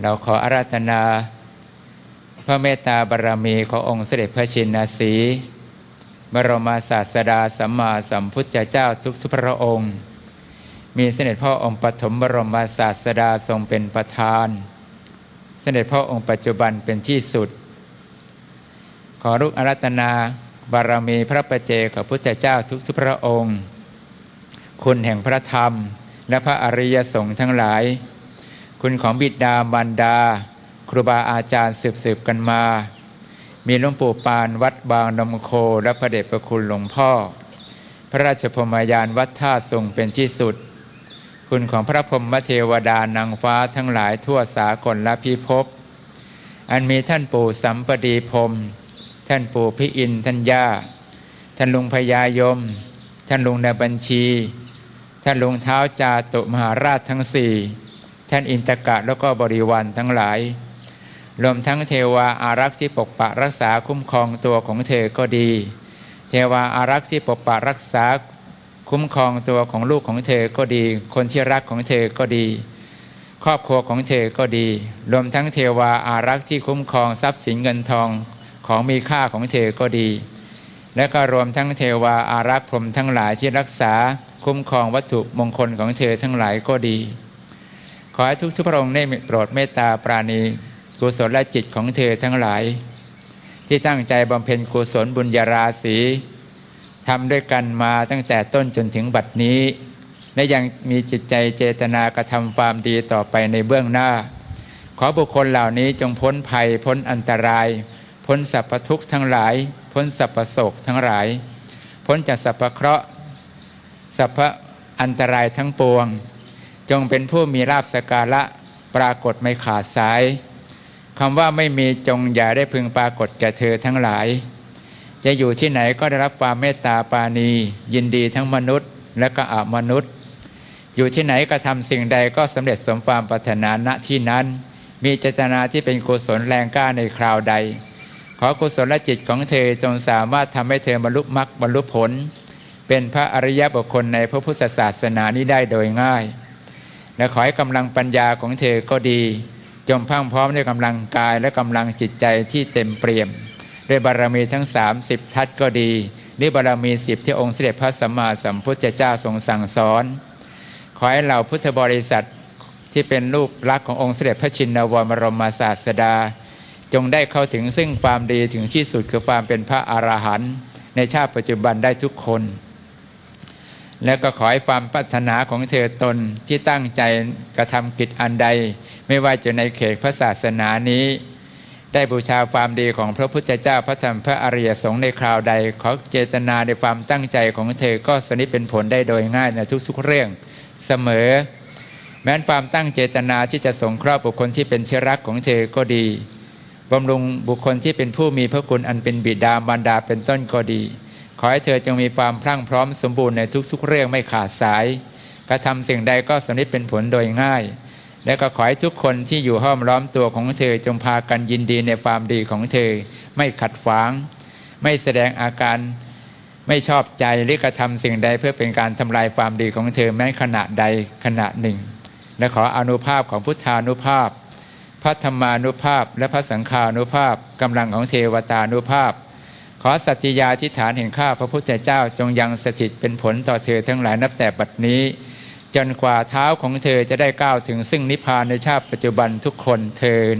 เราขออาราธนา พระเมตตาบารมีขององค์เสด็จพระชินสี บรมศาสดาสัมมาสัมพุทธเจ้าทุกทุกพระองค์ มีเสด็จพ่อองค์ปฐมบรมศาสดาทรงเป็นประธาน เสด็จพ่อองค์ปัจจุบันเป็นที่สุด ขอรุกอารัตนาบารมีพระประเจกับพุทธเจ้าทุกทุกพระองค์ คุณแห่งพระธรรมและพระอริยสงฆ์ทั้งหลาย คุณของบิดามารดา ครูบาอาจารย์สืบสืบกันมา มีหลวงปู่ปานวัดบางนมโคและพระเดชพระคุณหลวงพ่อ พระราชพรหมยานวัดท่าทรงเป็นที่สุด คุณของพระพรหมเทวดานางฟ้าทั้งหลายทั่วสากลและพิภพอันมีท่านปู่สัมปดีพรมท่านปู่พิอินท่านย่า ท่านลุงพญายม ท่านลุงในบัญชี ท่านลุงเท้าจาตุมหาราชทั้งสี่ ท่านอินตกะแล้วก็บริวารทั้งหลาย รวมทั้งเทวาอารักษ์ที่ปกปักรักษาคุ้มครองตัวของเธอก็ดี เทวาอารักษ์ที่ปกปักรักษาคุ้มครองตัวของลูกของเธอก็ดี คนที่รักของเธอก็ดี ครอบครัวของเธอก็ดี รวมทั้งเทวาอารักษ์ที่คุ้มครองทรัพย์สินเงินทองของมีค่าของเธอก็ดี และก็รวมทั้งเทวาอารักษ์พรหมทั้งหลายที่รักษาคุ้มครองวัตถุมงคลของเธอทั้งหลายก็ดี ขอให้ทุกทุกพระองค์ได้โปรดเมตตาปราณีกุศลและจิตของเธอทั้งหลาย ที่ตั้งใจบำเพ็ญกุศลบุญญาราศีทำด้วยกันมาตั้งแต่ต้นจนถึงบัดนี้ และยังมีจิตใจเจตนากระทำความดีต่อไปในเบื้องหน้า ขอบุคคลเหล่านี้จงพ้นภัยพ้นอันตราย พ้นสรรพทุกข์ทั้งหลาย พ้นสรรพโศกทั้งหลาย พ้นจากสรรพเคราะห์สรรพอันตรายทั้งปวง จงเป็นผู้มีลาภสการะปรากฏไม่ขาดสายคำว่าไม่มีจงอย่าได้พึงปรากฏแก่เธอทั้งหลาย จะอยู่ที่ไหนก็ได้รับความเมตตาปาณี ยินดีทั้งมนุษย์ และก็อมนุษย์ อยู่ที่ไหนก็ทำสิ่งใดก็สำเร็จสมความปรารถนาณที่นั้น มีเจตนาที่เป็นกุศลแรงกล้าในคราวใด ขอกุศลจิตของเธอจงสามารถทำให้เธอบรรลุมรรคบรรลุผล เป็นพระอริยบุคคลในพระพุทธศาสนานี้ได้โดยง่าย และขอให้กำลังปัญญาของเธอก็ดี จงพรังพร้อมด้วยกำลังกายและกำลังจิตใจที่เต็มเปี่ยม ด้วยบารมีทั้ง 30 ทัศก็ดี หรือบารมีสิบที่องค์เสด็จพระสัมมาสัมพุทธเจ้าทรงสั่งสอน ขอให้เหล่าพุทธบริษัทที่เป็นรูปลักษณ์ขององค์เสด็จพระชินวรบรมศาสดา จงได้เข้าถึงซึ่งความดีถึงที่สุดคือความเป็นพระอรหันต์ในชาติปัจจุบันได้ทุกคน และก็ขอให้ความปรารถนาของเธอตนที่ตั้งใจกระทำกิจอันใด ไม่ว่าจะในเขตพระศาสนานี้ ได้บูชาความดีของพระพุทธเจ้าพระธรรมพระอริยสงฆ์ในคราวใด ขอเจตนาในความตั้งใจของเธอก็สนิทเป็นผลได้โดยง่ายในทุกๆเรื่องเสมอ แม้นความตั้งเจตนาที่จะสงเคราะห์บุคคลที่เป็นเชื้อรักของเธอก็ดีบำรุงบุคคลที่เป็นผู้มีพระคุณอันเป็นบิดามารดาเป็นต้นก็ดี ขอให้เธอจงมีความพรั่งพร้อมสมบูรณ์ในทุกๆเรื่องไม่ขาดสาย กระทำสิ่งใดก็สำเร็จเป็นผลโดยง่าย และก็ขอให้ทุกคนที่อยู่ห้อมล้อมตัวของเธอจงพากันยินดีในความดีของเธอ ไม่ขัดขวาง ไม่แสดงอาการไม่ชอบใจหรือกระทำสิ่งใดเพื่อเป็นการทำลายความดีของเธอแม้ขณะใดขณะหนึ่ง และขออนุภาพของพุทธานุภาพ พระธรรมานุภาพ และพระสังฆานุภาพกำลังของเทวตานุภาพ ขอสัจจยาธิฐานแห่งข้าพระพุทธเจ้าจงยังสถิตเป็นผลต่อเธอทั้งหลายนับแต่บัดนี้ จนกว่าเท้าของเธอจะได้ก้าวถึงซึ่งนิพพานในชาติปัจจุบันทุกคนเทิน